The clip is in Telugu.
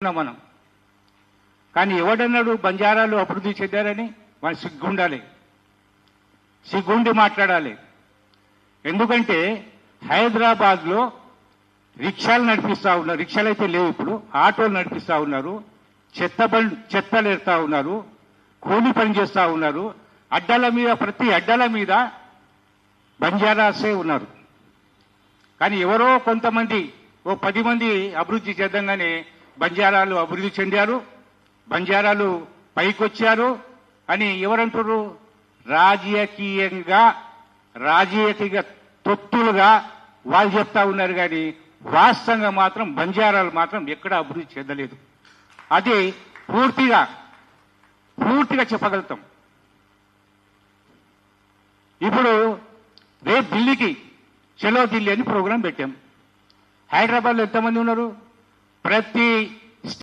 మనం. కానీ ఎవడన్నాడు బంజారాలు అభివృద్ధి చెందారని మన సిగ్గుండాలి. సిగ్గుండి మాట్లాడాలి. ఎందుకంటే హైదరాబాద్లో రిక్షాలు నడిపిస్తా ఉన్నారు రిక్షాలు అయితే లేవు ఇప్పుడు ఆటోలు నడిపిస్తా ఉన్నారు చెత్త బండ్ చెత్తలు ఎడతా ఉన్నారు కూలి పని చేస్తా ఉన్నారు అడ్డాల మీద ప్రతి అడ్డాల మీద బంజారాసే ఉన్నారు. కానీ ఎవరో కొంతమంది ఓ పది మంది అభివృద్ధి చేద్దాంగానే బంజారాలు అభివృద్ధి చెందారు బంజారాలు పైకొచ్చారు అని ఎవరంటారు రాజకీయంగా రాజకీయ తొత్తులుగా వాళ్ళు చెప్తా ఉన్నారు కానీ వాస్తవంగా మాత్రం బంజారాలు మాత్రం ఎక్కడ అభివృద్ధి చెందలేదు. అది పూర్తిగా పూర్తిగా చెప్పగలుగుతాం. ఇప్పుడు రేపు ఢిల్లీకి చలో ఢిల్లీ అని ప్రోగ్రాం పెట్టాం. హైదరాబాద్లో ఎంతమంది ఉన్నారు? ప్రతి